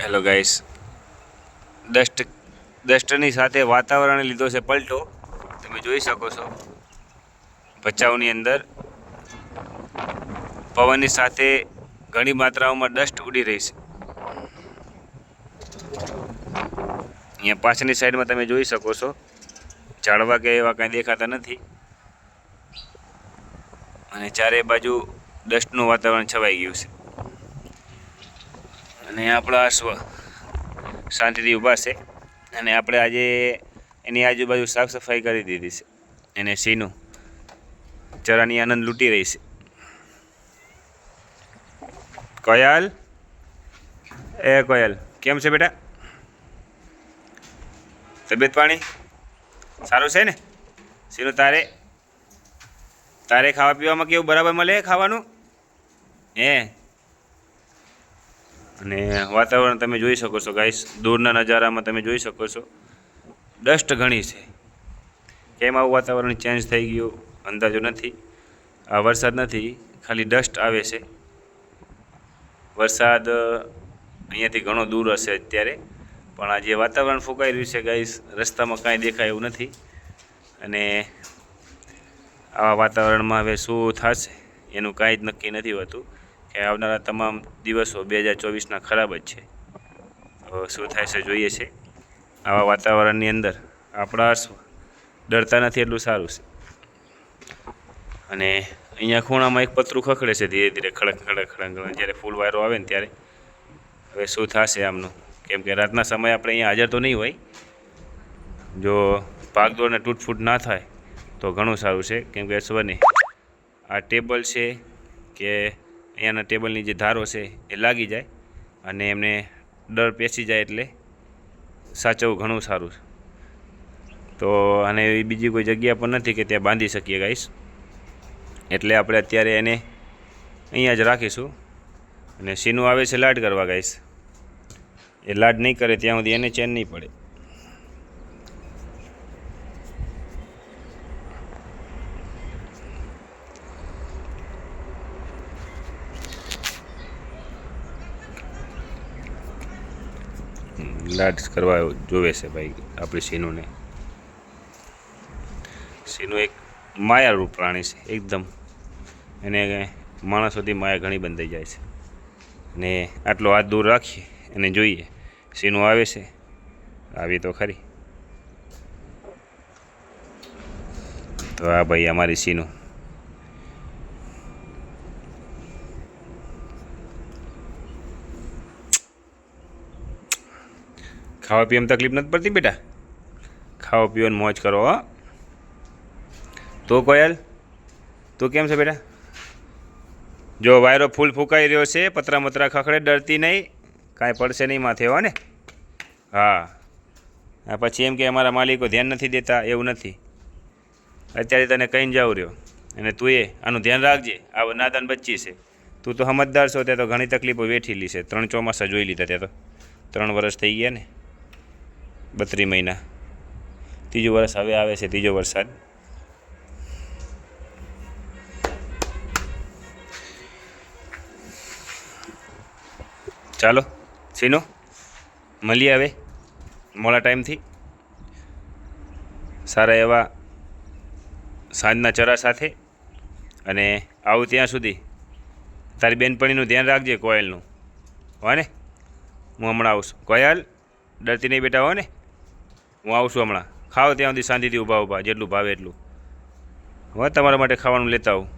Hello guys dust ડસ્ટની સાથે વાતાવરણે લીધો છે પલટો. તમે જોઈ શકો છો. ભચાઉની અંદર પવનની સાથે ઘણી માત્રાઓમાં ડસ્ટ ઉડી રહી છે. અહીંયા પાછળની સાઈડમાં તમે જોઈ શકો છો. ઝાડવા કે એવા કાંઈ દેખાતા નથી. અને ચારે બાજુ ડસ્ટનું વાતાવરણ છવાઈ ગયું છે. અને આપણા સ્વ શાંતિથી ઊભા છે. અને આપણે આજે એની આજુબાજુ સાફ સફાઈ કરી દીધી છે. એને સીનું ચરાની આનંદ લૂંટી રહી છે. કોયલ? એ કોયલ, કેમ છે બેટા? તબિયત પાણી? સારું છે ને? સીનું તારે? તારે ખાવા પીવામાં કેવું? બરાબર મળે ખાવાનું? હે? અને વાતાવરણ તમે જોઈ શકો છો ગાઈસ દૂરના નજારામાં તમે જોઈ શકો છો. ડસ્ટ ઘણી છે. કેમ આવું વાતાવરણ ચેન્જ થઈ ગયું? અંદાજો નથી. આ વરસાદ નથી. ખાલી ડસ્ટ આવે છે. વરસાદ અહીંયાથી ઘણો દૂર હશે અત્યારે. પણ આ જે વાતાવરણ ફૂંકાઈ રહ્યું છે ગાઈસ રસ્તામાં કાંઈ દેખાય એવું નથી. અને આવા વાતાવરણમાં હવે શું થશે, એનું કાંઈ જ નક્કી નથી હોતું. કે આવનારા તમામ દિવસો બે હજાર ચોવીસના ખરાબ જ છે. તો શું થાય છે જોઈએ છે. આવા વાતાવરણની અંદર આપણા ડરતા નથી એટલું સારું છે. અને અહીંયા ખૂણામાં એક પતરું ખખડે છે ધીરે ધીરે ખડક ખડક ખડક જ્યારે ફૂલ વાયરો આવે ને ત્યારે. હવે શું થશે આમનું? કેમ કે રાતના સમયે આપણે અહીંયા હાજર તો નહીં હોય. જો ભાગદોડને તૂટફૂટ ના થાય તો ઘણું સારું છે. કેમ કે સ્વને આ ટેબલ છે કે અહીંયાના ટેબલની જે ધારો છે એ લાગી જાય અને એમને ડર પેસી જાય એટલે સાચવવું ઘણું સારું તો અને એવી બીજી કોઈ જગ્યા પણ નથી કે ત્યાં બાંધી શકીએ ગાઈશ એટલે આપણે અત્યારે એને અહીંયા જ રાખીશું. અને સીનું આવે છે લાડ કરવા ગાઈશ એ લાડ નહીં કરે ત્યાં સુધી એને ચેન નહીં પડે. લાડ કરવા જોવે છે ભાઈ આપણી સીનુને સિંહનું એક માયારૂપ પ્રાણી છે, એકદમ. એને માણસોથી માયા ઘણી બંધાઈ જાય છે. ને આટલો હાથ દૂર રાખીએ અને જોઈએ સીનું આવે છે? આવી તો ખરી. તો આ ભાઈ અમારી સીનું ખાવા પીવામાં તકલીફ નથી પડતી બેટા? ખાવા પીવાની મોજ કરો, હો. તો કોયલ, તું કેમ છે બેટા? જો વાયરો ફૂલ ફૂંકાઈ રહ્યો છે, પતરા મતરા ખખડે, ડરતી નહીં, કાંઈ પડશે નહીં માથે, હો ને? હા. પછી એમ કે અમારા માલિકો ધ્યાન નથી દેતા, એવું નથી. અત્યારે તને કહીને જાવ રહ્યો. અને તું એ, આનું ધ્યાન રાખજે આ નાદાન બચ્ચી છે. તું તો સમજદાર છો ત્યાં તો ઘણી તકલીફો વેઠી છે. ત્રણ ચોમાસા જોઈ લીધા ત્યાં તો. ત્રણ વર્ષ થઈ ગયા ને. બત્રી મહિના. ત્રીજું વર્ષ હવે આવે છે ત્રીજો વરસાદ. ચાલો સીનો મળીએ હવે મોડા ટાઈમથી. સારા એવા સાંજના ચરા સાથે. અને આવું ત્યાં સુધી. તારી બેનપણીનું ધ્યાન રાખજે કોયલનું. હો ને હું હમણાં આવું છું. કોયલ, ડરતી નહીં બેટા હો ને હું આવું છું હમણાં. ખાઓ ત્યાં સુધી શાંતિથી ઊભા ઊભા, જેટલું ભાવે એટલું. હવે તમારા માટે ખાવાનું લેતા આવું.